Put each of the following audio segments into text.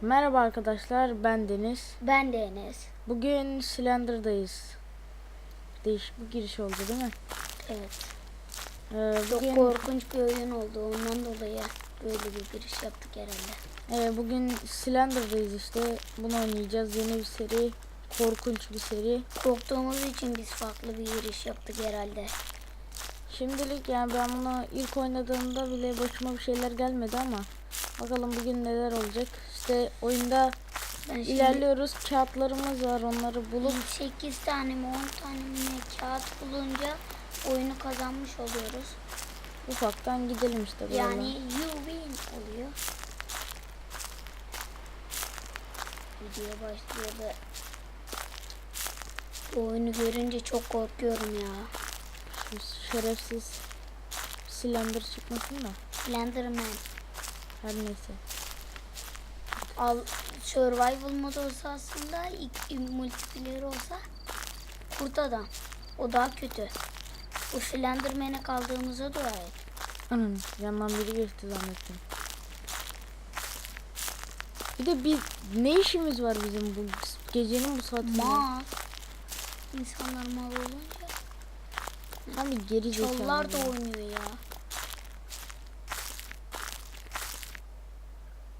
Merhaba arkadaşlar ben Deniz. Ben de Enes. Bugün Slender'dayız. Değişik bir giriş oldu değil mi? Evet. Ee, Çok bugün, korkunç bir oyun oldu. Ondan dolayı böyle bir giriş yaptık herhalde. e, bugün Slender'dayız işte. Bunu oynayacağız. Yeni bir seri. Korkunç bir seri. Korktuğumuz için biz farklı bir giriş yaptık herhalde. Şimdilik yani ben bunu ilk oynadığımda bile başıma bir şeyler gelmedi ama bakalım bugün neler olacak. İşte oyunda Ben şimdi ilerliyoruz. Kağıtlarımız var. Onları bulup 8 tane mi 10 tane mi kağıt bulunca oyunu kazanmış oluyoruz. ufaktan gidelim işte. böyle. Yani you win oluyor. Video başlıyor da bu oyunu görünce çok korkuyorum ya. Şerefsiz Slender çıkmasın da. Slenderman. Her neyse. Al, survival modu olsa aslında ilk multiplayer olsa kurt adam. O daha kötü. Bu Slenderman'e kaldığımıza dua et. Anam yandan biri geçti zannettim. Bir de bir ne işimiz var bizim bu gecenin bu saatinde? Mal. İnsanlar mal olunca Tam bir geri zekalı. çallar da oynuyor ya.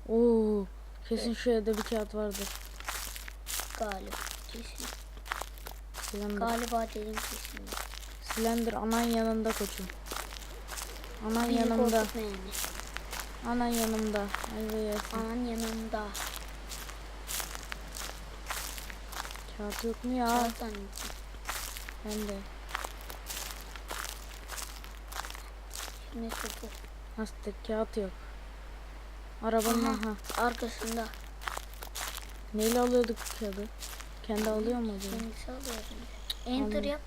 Oo, kesin şu evde bir kağıt vardır. Galiba. Kesin. Slender. Galiba dedim kesin. Slender anan yanında koçum. Anan Bizi yanımda. yani. Anan yanımda. Yersin. Anan yanında. Kağıt yok mu ya? Kağıt. Ben de. Şimdi topu. Hasta kağıt yok. Arabanın Aha. Arkasında. Neyle alıyorduk kağıdı? Kendi alıyor mu acaba? Kendisi alıyor. Enter Anladım. yap.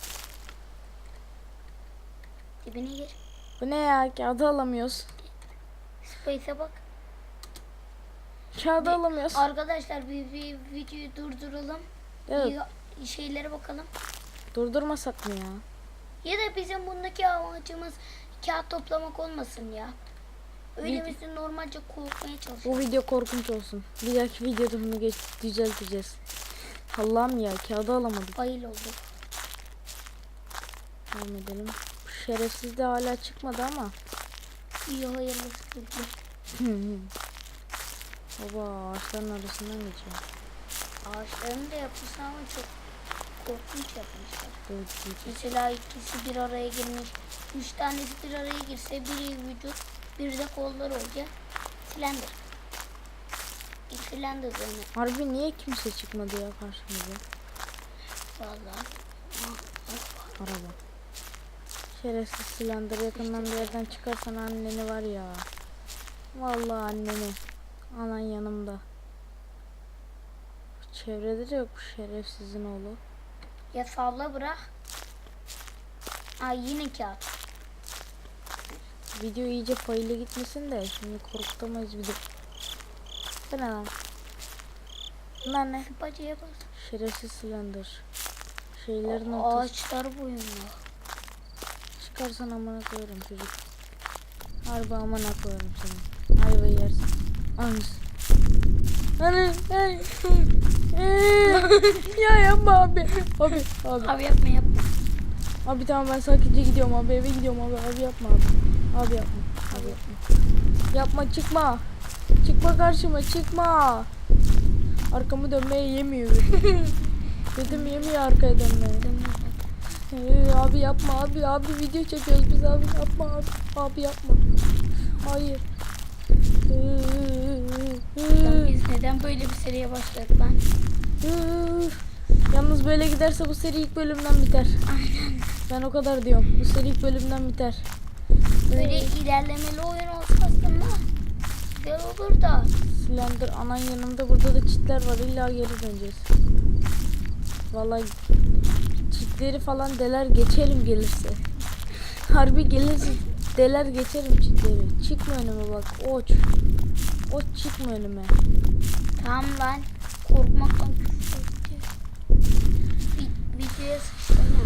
Dibine gir. Bu ne ya? Kağıdı alamıyoruz. Space'e bak. Kağıdı alamıyoruz. Arkadaşlar bir, bir videoyu durduralım. Evet. Bir şeylere bakalım. Durdurmasak mı ya? Ya da bizim bundaki amacımız kağıt toplamak olmasın ya. Öyle normalce korkmaya Bu çalışıyoruz. video korkunç olsun. Bir dahaki videoda bunu geç düzelteceğiz. Allah'ım ya kağıdı alamadık. Fail oldu. Devam edelim. Bu şerefsiz de hala çıkmadı ama. İyi hayırlısı kızım. Baba ağaçların arasından geçiyor. Ağaçların da yapısı ama çok korkunç yapmışlar. Diyeceğiz. Mesela ikisi bir araya girmiş. Üç tanesi bir araya girse biri vücut, bir de kollar olacak. Slender. Slender yani. Harbi niye kimse çıkmadı ya karşımıza? Vallahi. Ah, Araba. Şerefsiz silindir yakından bir yerden çıkarsan anneni var ya. Vallahi anneni. Anan yanımda. Çevrede de yok bu şerefsizin oğlu. Ya salla bırak. Ay yine kağıt. Video iyice faile gitmesin de şimdi korkutamayız bir de. Bu ne lan? Bunlar ne? Sıpacıya bas. Şerefsiz silindir. Şeylerin A- ortası. Ağaçlar boyunda. Çıkarsan amına koyarım çocuk. Harbi amına koyarım seni. Ayvayı yersin. Anız. Ay, ya yapma abi. Abi, abi. Abi yapma yapma. Abi tamam ben sakince gidiyorum abi eve gidiyorum abi. Abi yapma abi. Abi yapma. Abi yapma. Yapma çıkma. Çıkma karşıma çıkma. Arkamı dönmeye yemiyor. Dedim yemiyor arkaya dönmeye. Ee, abi yapma abi abi video çekiyoruz biz abi yapma abi abi yapma. Hayır. Lan biz neden böyle bir seriye başladık lan? Yalnız böyle giderse bu seri ilk bölümden biter. Aynen. Ben o kadar diyorum. Bu seri ilk bölümden biter. Böyle ilerlemeli oyun olsa aslında güzel olur da. Slender anan yanımda burada da çitler var. İlla geri döneceğiz. Vallahi çitleri falan deler geçerim gelirse. Harbi gelirse deler geçerim çitleri. Çıkma önüme bak. Oç. Oç çıkma önüme. Tamam lan korkmaktan küfür. Vi- videoya sıçtın ya.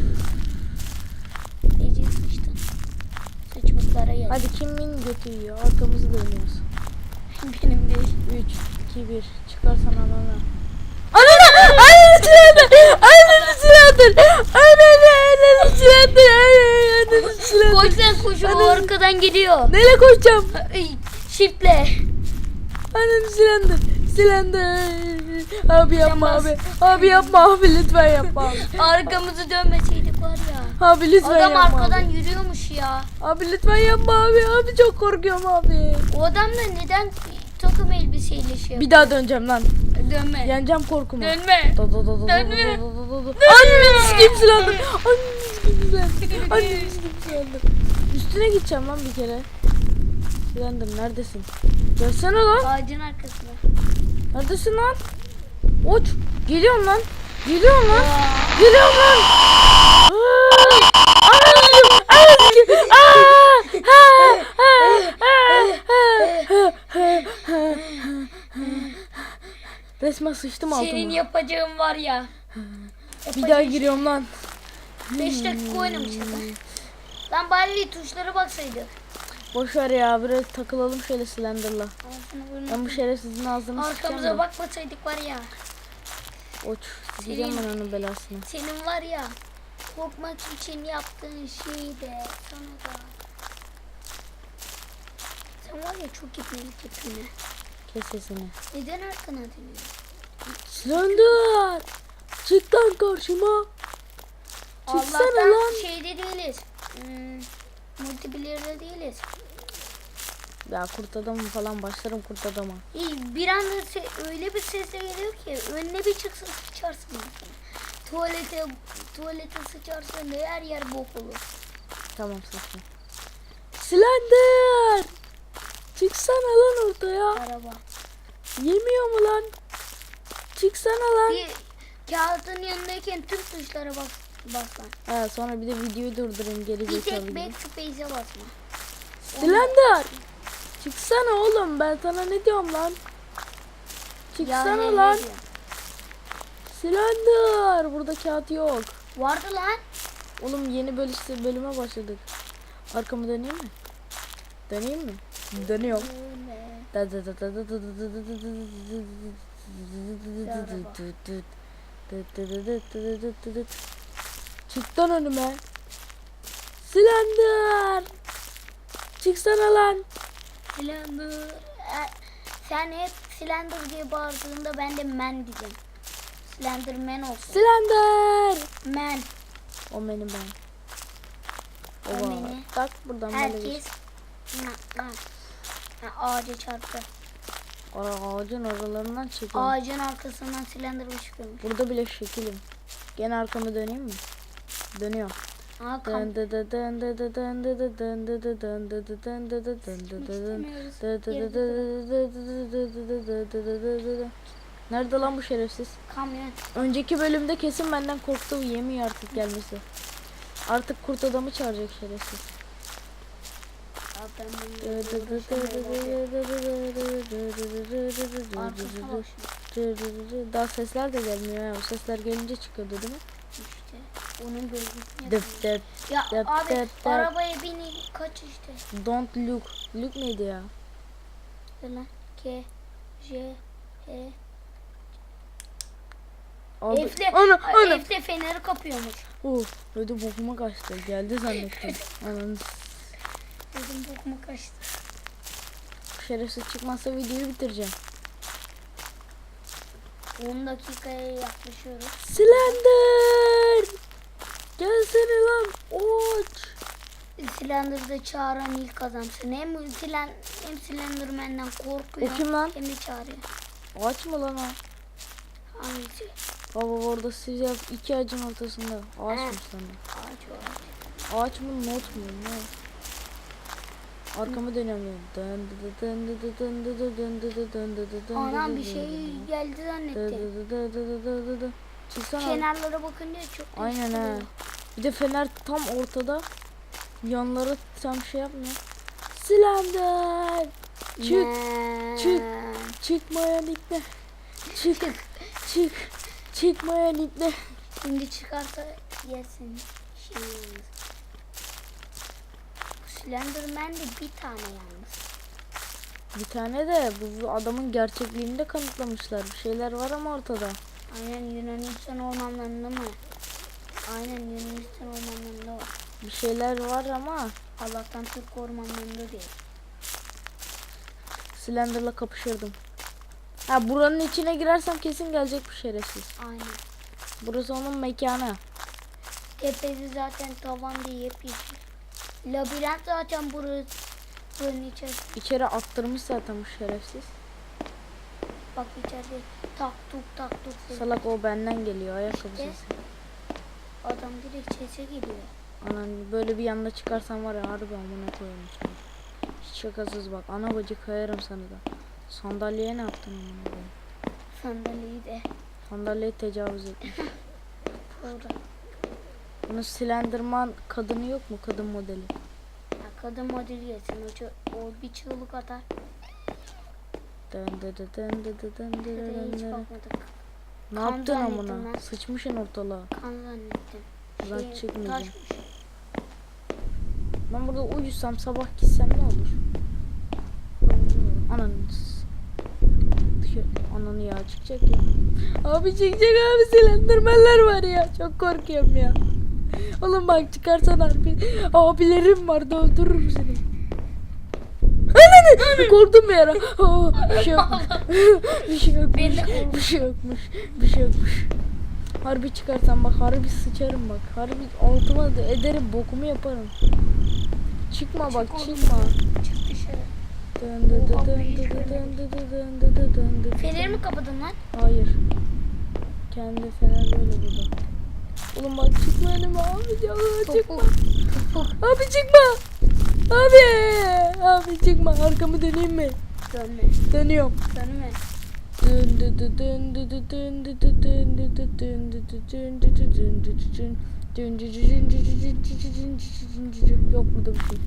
Videoya sıçtın. Gel. Hadi kimin götü yiyor? Arkamızı dönüyoruz. Benim değil. 3, 2 1 çıkarsan anana. Anana! Ananı silendir! Ananı silendir! Ananı ananı silendir! Ananı silendir! Koş sen koş o arkadan geliyor. Neyle koşacağım? Şifle. Ananı silendir! Silendir! Abi yapma abi. Abi yapma abi lütfen yapma abi. Arkamızı dönmeseydik var ya. Abi lütfen Adam yapma arkadan abi. yürüyormuş ya. Abi lütfen yapma abi. Abi çok korkuyorum abi. O adam da neden takım elbiseyle şey Bir daha döneceğim lan. Dönme. Yeneceğim korkumu. Dönme. Do do do do Dönme. Anneniz kim silendir? Anneniz kim silendir? Anneniz kim silendir? Üstüne gideceğim lan bir kere. Silendir neredesin? Gelsene lan. Ağacın arkasında. Neredesin lan? Uç. Geliyorum lan. Geliyor mu? Geliyor mu? Resmen sıçtım altıma. Senin yapacağın var ya. Bir daha giriyorum şey. lan. 5 dakika oynamışız lan. Lan bari tuşlara baksaydı. Boşver ya biraz takılalım şöyle silendirla. Ben bu şerefsizin ağzını Arkamıza bakmasaydık var ya. Uç. Sikeceğim ben onun belasını. Senin var ya. Korkmak için yaptığın şey de sana da. Sen var ya çok ipnelik ha. Kes sesini. Neden arkana dönüyorsun? Slender! Çık lan karşıma. Çıksana Allah'tan lan. şeyde değiliz. Hmm, multiplayer'da değiliz. Ya kurt adamı falan başlarım kurt adama. İyi, bir anda se- öyle bir sesle geliyor ki önüne bir çıksın sıçarsın. Tuvalete tuvalete sıçarsın da her yer bok olur. Tamam sakin. Slender! Çıksana lan ortaya. Araba. Yemiyor mu lan? Çıksana lan. Bir kağıdın yanındayken tüm tuşlara bas, bas lan. Ha, sonra bir de videoyu durdurayım geri Bir tek gibi. backspace'e basma. Slender! Çıksana oğlum ben sana ne diyorum lan? Çıksana ne- lan. diyor? Slender! Burada kağıt yok. Vardı lan. Oğlum yeni bölü bölüme başladık. Arkamı döneyim mi? Döneyim mi? Dönüyorum. Lan önüme. Slender! Çıksana lan. Slender. E, sen hep Slender diye bağırdığında ben de man diyeceğim. Slenderman olsun. Slender! Man. O benim ben. O beni. Tak buradan. Herkes. Ha, ha. Ha, ağaca çarptı. Ara- Ağacın aralarından çekiyorum. Ağacın arkasından Slender çıkıyormuş. Burada bile şekilim. Gene arkamı döneyim mi? Dönüyorum. Aa, kamp. Nerede lan bu şerefsiz? Kamyon. Önceki bölümde kesin benden korktu yemiyor artık gelmesi. Artık kurt adamı çağıracak şerefsiz. Daha sesler de gelmiyor. Ha. O sesler gelince çıkıyordu değil mi? İşte. Onun Dıp dıp. Ya Dıp abi dıp dıp. arabaya binin kaç işte. Don't look. Look neydi ya? Lan. K, J, H. Abi. F'de, Ana ana. F'de feneri kapıyormuş. Uf, ödü bokuma kaçtı. Geldi zannettim. Ananı Dedim bokuma kaçtı. şerefsiz çıkmazsa videoyu bitireceğim. 10 dakikaya yaklaşıyoruz. Slender! Gelsene lan. Oç. Slender'da çağıran ilk adamsın. Hem, Slen, hem Slenderman'den korkuyor. O kim lan? Hem de çağırıyor. Ağaç mı lan o? Hangisi? Baba orada sıcak iki acın ortasında. Ağaç mı sana? Ağaç o ağaç. Ağaç mı not mu? Ne? Arkamı dönemiyorum. Döndü döndü döndü döndü döndü döndü döndü döndü Anam bir şey geldi zannettim. Çıksana. Kenarlara bakınca çok Aynen oluyor. Bir de fener tam ortada. Yanlara tam şey yapmıyor. Slender! Çık, çık. Man. çıkmayan ipne. Çık, çık, çıkmayan ipne. Şimdi çıkarsa yesin. Şey Slenderman de bir tane yalnız. Bir tane de bu adamın gerçekliğini de kanıtlamışlar. Bir şeyler var ama ortada. Aynen Yunanistan ormanlarında mı? Aynen Yunanistan ormanlarında var. Bir şeyler var ama Allah'tan Türk ormanlarında değil. Slender'la kapışırdım. Ha buranın içine girersem kesin gelecek bu şerefsiz. Aynen. Burası onun mekanı. Tepesi zaten tavan değil yepyeşil. Labirent zaten burası. Buranın içerisi. İçeri attırmış zaten bu şerefsiz. Bak içeride tak tuk tak tuk. Salak o benden geliyor ayakkabı İşte. sesi. Adam direkt sese geliyor. Anan böyle bir yanda çıkarsan var ya harbi amına koyarım seni. Hiç şakasız bak ana bacı kayarım sana da. Sandalyeye ne yaptın amına koyayım? Sandalyeyi de. Sandalyeye tecavüz etmiş. Orada. Bunun Slenderman kadını yok mu kadın modeli? Ya kadın model gelsin. O, o bir çığlık atar. Dın dı dı dın dı dı dın dı dı dın hiç dı. bakmadık. Ne Kan yaptın zannettim amına? ben. Sıçmışsın ortalığa. Kan zannettim. Ben Şey, çıkmayacağım. taşmış. Ben burada uyusam sabah gitsem ne olur? Ananı s- Dışarı ananı ya çıkacak ya. Abi çıkacak abi silendirmeler var ya. Çok korkuyorum ya. Oğlum bak çıkarsan harbi. Abilerim var da öldürürüm seni. Ananı korktum bir ara. Aa, bir şey yokmuş. bir şey yokmuş. Bir şey yokmuş. Bir şey yokmuş. Harbi çıkarsan bak harbi sıçarım bak. Harbi altıma da ederim bokumu yaparım. Çıkma bak Çık oğlum. çıkma. Çık dışarı. Dön dö dö Oha, dön hiç dö dö görmedim. dön dö dö dön dö dö dön dö. Feneri mi kapadın lan? Hayır. Kendi fener böyle burada. Oğlum bak çıkma önüme abi ya çıkma. Abi çıkma. Abi. Abi çıkma arkamı döneyim mi? Dönme. Dönüyorum. Dönme. Dön dö dö dön dö dö dön dö dö dön dö dö dön dö dö dön dö dö dön dö dö dön. Dön dö dö dön dö dö dön dö dö dön dö dö dön dö. Yok burada bir şey.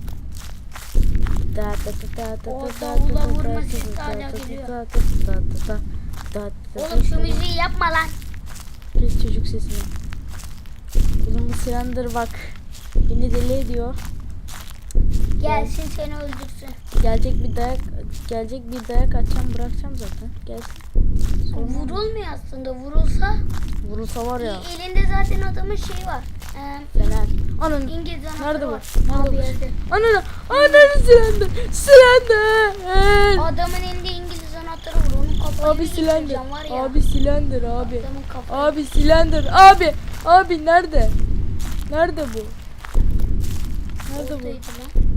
Da da da da da da da da vurma da sesi da hala geliyor. da da da da da Oğlum şu müziği yapma lan. Kes çocuk sesini. Oğlum bu silendir bak. Beni deli ediyor. Gelsin seni öldürsün. Gelecek bir dayak gelecek bir dayak atacağım bırakacağım zaten. Gelsin. Yok. Vurulmuyor aslında. Vurulsa Vurulsa var ya. elinde zaten adamın şeyi var. Ee, Fener. Ananı. İngiliz Nerede bu? var. Nerede Abi bu? Ananı. Ananı silendir. Silendir. Adamın elinde İngiliz anahtarı var. Onun kafayı Abi silendir. Abi silendir abi. Abi silendir. Abi. Abi nerede? Nerede bu? Nerede bu? Oradaydı lan.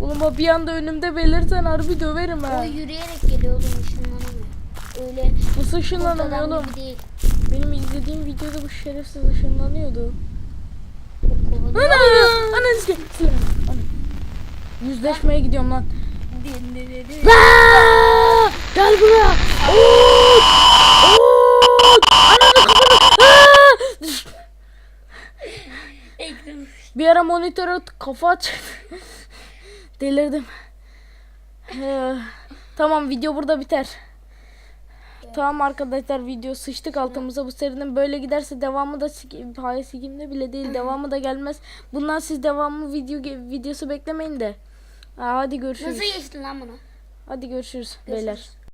Oğlum o bir anda önümde belirsen harbi döverim ha. O yürüyerek geliyor oğlum ışınlanamıyor. Öyle Nasıl ışınlanamıyor kurtadan oğlum? gibi değil. Benim izlediğim videoda bu şerefsiz ışınlanıyordu. O kovalıyor. Ana ana silah. Ana. Yüzleşmeye gidiyorum lan. Din, din, din, din. Aa! Gel buraya. Oğuz! Oğuz! Ananı kafanı. Aa! Bir ara monitöre kafa at. Delirdim. Ee, tamam video burada biter. Tamam arkadaşlar video sıçtık altımıza bu serinin böyle giderse devamı da hayır sikimde bile değil devamı da gelmez. Bundan siz devamlı video videosu beklemeyin de. Aa, hadi görüşürüz. Nasıl geçtin lan bunu? Hadi görüşürüz, Görüşürüz. beyler.